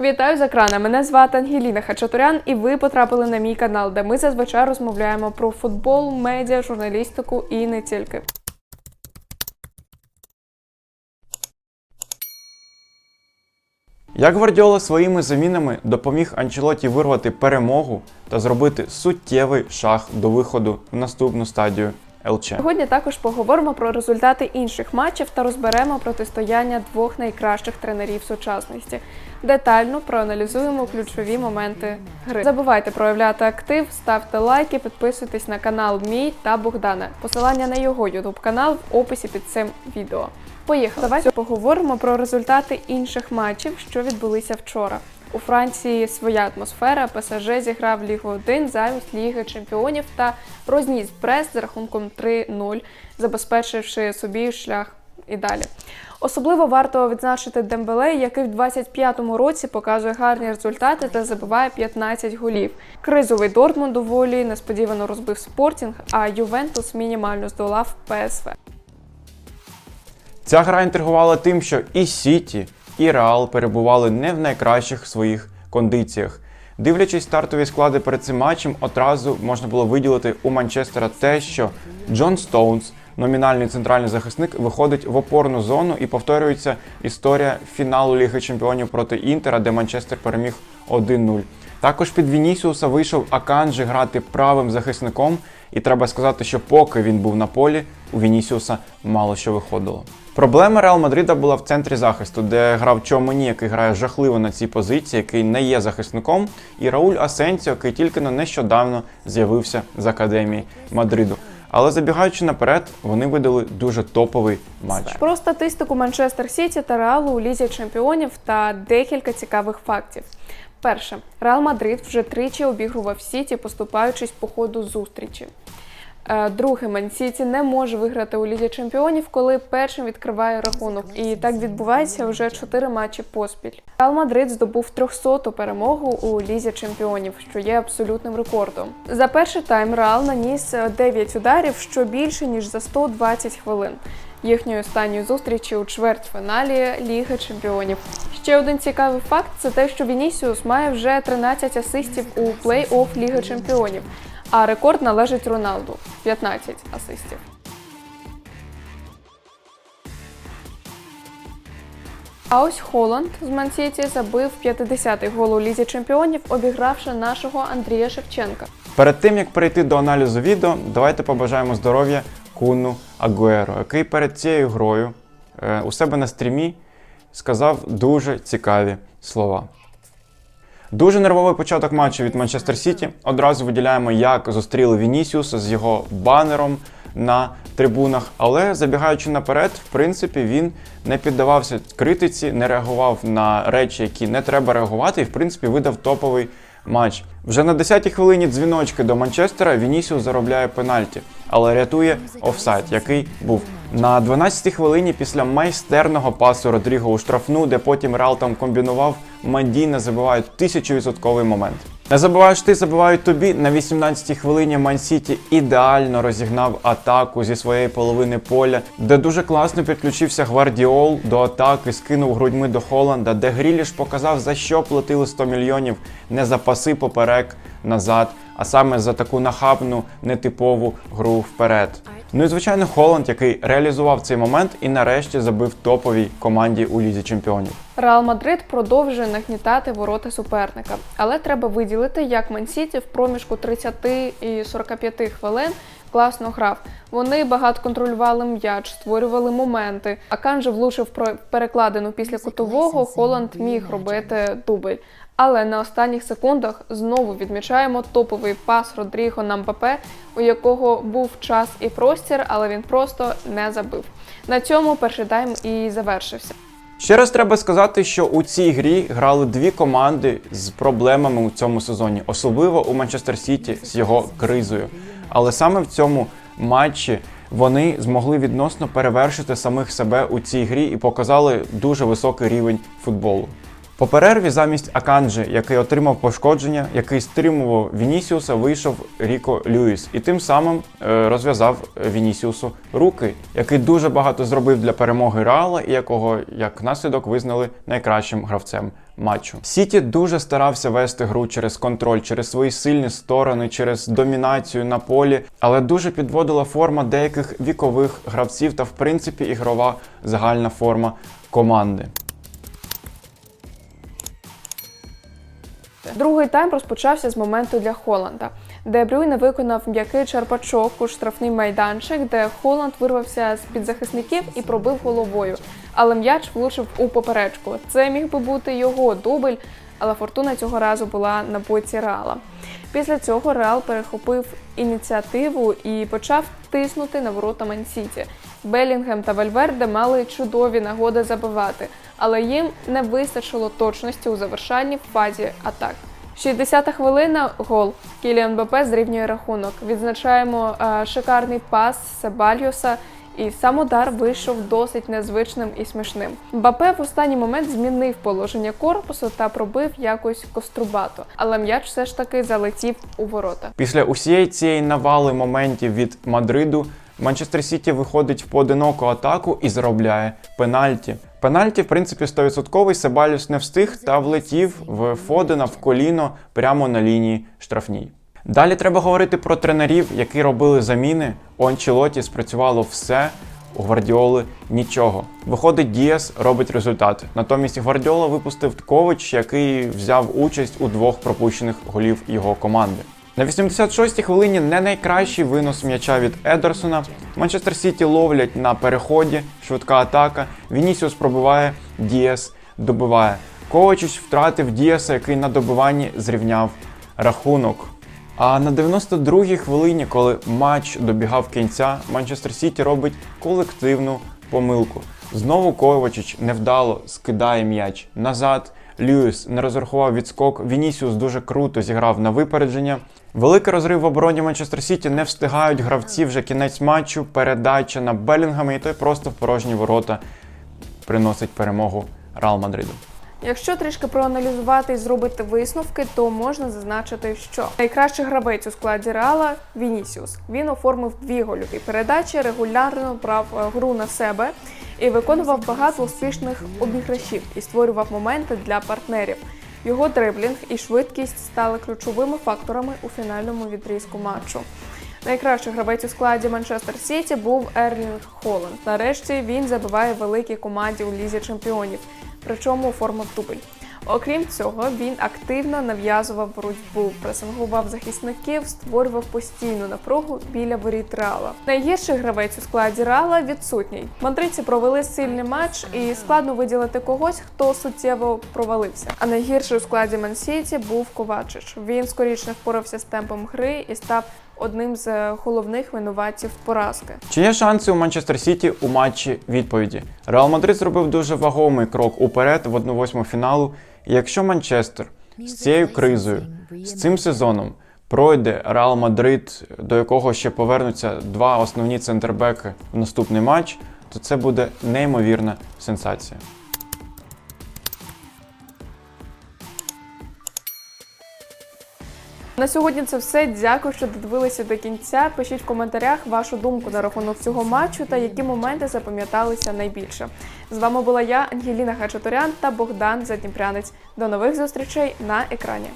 Вітаю з екрана. Мене звати Ангеліна Хачатурян, і ви потрапили на мій канал, де ми зазвичай розмовляємо про футбол, медіа, журналістику і не тільки. Як Гвардіола своїми замінами допоміг Анчелоті вирвати перемогу та зробити суттєвий шаг до виходу в наступну стадію ЛЧ. Сьогодні також поговоримо про результати інших матчів та розберемо протистояння двох найкращих тренерів сучасності. Детально проаналізуємо ключові моменти гри. Забувайте проявляти актив, ставте лайки, підписуйтесь на канал мій та Богдана. Посилання на його ютуб канал в описі під цим відео. Поїхали. Давайте поговоримо про результати інших матчів, що відбулися вчора. У Франції своя атмосфера. ПСЖ зіграв Лігу 1 замість Ліги Чемпіонів та розніс Брест з рахунком 3-0, забезпечивши собі шлях і далі. Особливо варто відзначити Дембеле, який в 25-му році показує гарні результати та забиває 15 голів. Кризовий Дортмунд доволі несподівано розбив Спортінг, а Ювентус мінімально здолав ПСВ. Ця гра інтригувала тим, що і Сіті, і Реал перебували не в найкращих своїх кондиціях. Дивлячись стартові склади перед цим матчем, одразу можна було виділити у Манчестера те, що Джон Стоунс, номінальний центральний захисник, виходить в опорну зону і повторюється історія фіналу Ліги Чемпіонів проти Інтера, де Манчестер переміг 1-0. Також під Вінісіуса вийшов Аканджі грати правим захисником, і треба сказати, що поки він був на полі, у Вінісіуса мало що виходило. Проблема Реал Мадрида була в центрі захисту, де грав Чомені, який грає жахливо на цій позиції, який не є захисником, і Рауль Асенсіо, який тільки но нещодавно з'явився з академії Мадриду. Але забігаючи наперед, вони видали дуже топовий матч. Про статистику Манчестер Сіті та Реалу у Лізі Чемпіонів та декілька цікавих фактів. Перше, Реал Мадрид вже тричі обігрував Сіті, поступаючись по ходу зустрічі. Е, Друге, Ман-Сіті не може виграти у Лізі Чемпіонів, коли першим відкриває рахунок. І так відбувається вже чотири матчі поспіль. Реал Мадрид здобув 300-ту перемогу у Лізі Чемпіонів, що є абсолютним рекордом. За перший тайм Реал наніс е, 9 ударів, що більше ніж за 120 хвилин. Їхньої останньої зустрічі у чвертьфіналі Ліги Чемпіонів. Ще один цікавий факт це те, що Вінісіус має вже 13 асистів у плей-офф Ліги Чемпіонів, а рекорд належить Роналду 15 асистів. А ось Холланд з Мансіті забив 50-й гол у Лізі Чемпіонів, обігравши нашого Андрія Шевченка. Перед тим як перейти до аналізу відео, давайте побажаємо здоров'я Куну Агуеро, який перед цією грою е, у себе на стрімі сказав дуже цікаві слова. Дуже нервовий початок матчу від Манчестер Сіті. Одразу виділяємо, як зустріли Вінісіуса з його банером на трибунах. Але забігаючи наперед, в принципі, він не піддавався критиці, не реагував на речі, які не треба реагувати, і в принципі видав топовий матч. Вже на 10-й хвилині дзвіночки до Манчестера Вінісіус заробляє пенальті, але рятує офсайд, який був. На 12-й хвилині після майстерного пасу Родріго у штрафну, де потім Реал там комбінував, Мандіна забивають тисячовідсотковий момент. Не забуваєш ти, забувають тобі. На 18-й хвилині Ман-Сіті ідеально розігнав атаку зі своєї половини поля, де дуже класно підключився Гвардіол до атаки, скинув грудьми до Холланда, де Гріліш показав, за що платили 100 мільйонів не за паси поперек назад, а саме за таку нахабну, нетипову гру вперед. Ну і звичайно, Холланд, який реалізував цей момент і нарешті забив топовій команді у лізі чемпіонів. Реал Мадрид продовжує нагнітати ворота суперника, але треба виділити, як Мансіті в проміжку 30 і 45 хвилин класно грав. Вони багато контролювали м'яч, створювали моменти. А Канже влучив про перекладину після кутового. Холланд міг робити дубль. Але на останніх секундах знову відмічаємо топовий пас Родріго на Мбапе, у якого був час і простір, але він просто не забив. На цьому перший тайм і завершився. Ще раз треба сказати, що у цій грі грали дві команди з проблемами у цьому сезоні, особливо у Манчестер Сіті з його кризою. Але саме в цьому матчі вони змогли відносно перевершити самих себе у цій грі і показали дуже високий рівень футболу. По перерві замість Аканджі, який отримав пошкодження, який стримував Вінісіуса, вийшов Ріко Люїс і тим самим е, розв'язав Вінісіусу руки, який дуже багато зробив для перемоги Реала і якого як наслідок визнали найкращим гравцем матчу. Сіті дуже старався вести гру через контроль, через свої сильні сторони, через домінацію на полі, але дуже підводила форма деяких вікових гравців та, в принципі, ігрова загальна форма команди. Другий тайм розпочався з моменту для Холланда, де Брюйне виконав м'який черпачок у штрафний майданчик, де Холланд вирвався з під захисників і пробив головою. Але м'яч влучив у поперечку. Це міг би бути його дубль, але фортуна цього разу була на боці Реала. Після цього Реал перехопив ініціативу і почав тиснути на ворота Ман-Сіті. Белінгем та Вальверде мали чудові нагоди забивати, але їм не вистачило точності у завершанні фазі атак. 60-та хвилина гол. Кіліан БП зрівнює рахунок. Відзначаємо е, шикарний пас Себальйоса. І сам удар вийшов досить незвичним і смішним. Бапе в останній момент змінив положення корпусу та пробив якось кострубато, але м'яч все ж таки залетів у ворота. Після усієї цієї навали моментів від Мадриду Манчестер Сіті виходить в поодиноку атаку і заробляє пенальті. Пенальті, в принципі, 100%. Себалюс не встиг та влетів в Фодена в коліно прямо на лінії штрафній. Далі треба говорити про тренерів, які робили заміни. У Анчелоті спрацювало все. У Гвардіоли нічого. Виходить Діас, робить результат. Натомість Гвардіола випустив Кович, який взяв участь у двох пропущених голів його команди. На 86-й хвилині не найкращий винос м'яча від Едерсона. Манчестер Сіті ловлять на переході, швидка атака. Вінісіус пробиває, Діас добиває. Ковачич втратив Діаса, який на добиванні зрівняв рахунок. А на 92-й хвилині, коли матч добігав кінця, Манчестер Сіті робить колективну помилку. Знову Ковачич невдало скидає м'яч назад. Льюіс не розрахував відскок. Вінісіус дуже круто зіграв на випередження. Великий розрив в обороні Манчестер Сіті не встигають гравці вже кінець матчу. Передача на Белінгами, і той просто в порожні ворота приносить перемогу Реал Мадриду. Якщо трішки проаналізувати і зробити висновки, то можна зазначити, що найкращий гравець у складі Реала Вінісіус. Він оформив дві гольові передачі, регулярно брав е, гру на себе і виконував багато успішних обіграшів і створював моменти для партнерів. Його дриблінг і швидкість стали ключовими факторами у фінальному відрізку матчу. Найкращий гравець у складі Манчестер Сіті був Ерлінг Холланд. Нарешті він забиває великій команді у лізі чемпіонів, причому форму дубль. Окрім цього, він активно нав'язував боротьбу, пресингував захисників, створював постійну напругу біля воріт Реала. Найгірший гравець у складі Реала відсутній. Мадридці провели сильний матч, і складно виділити когось, хто суттєво провалився. А найгірший у складі Мансіті був Ковачич. Він скоріше впорався з темпом гри і став одним з головних винуватців поразки. Чи є шанси у Манчестер Сіті у матчі відповіді? Реал Мадрид зробив дуже вагомий крок уперед в 1-8 фіналу. І якщо Манчестер з цією кризою, з цим сезоном пройде Реал Мадрид, до якого ще повернуться два основні центрбеки в наступний матч, то це буде неймовірна сенсація. На сьогодні це все. Дякую, що додивилися до кінця. Пишіть в коментарях вашу думку на рахунок цього матчу та які моменти запам'яталися найбільше. З вами була я, Ангеліна Хачатурян та Богдан Задніпрянець. До нових зустрічей на екрані.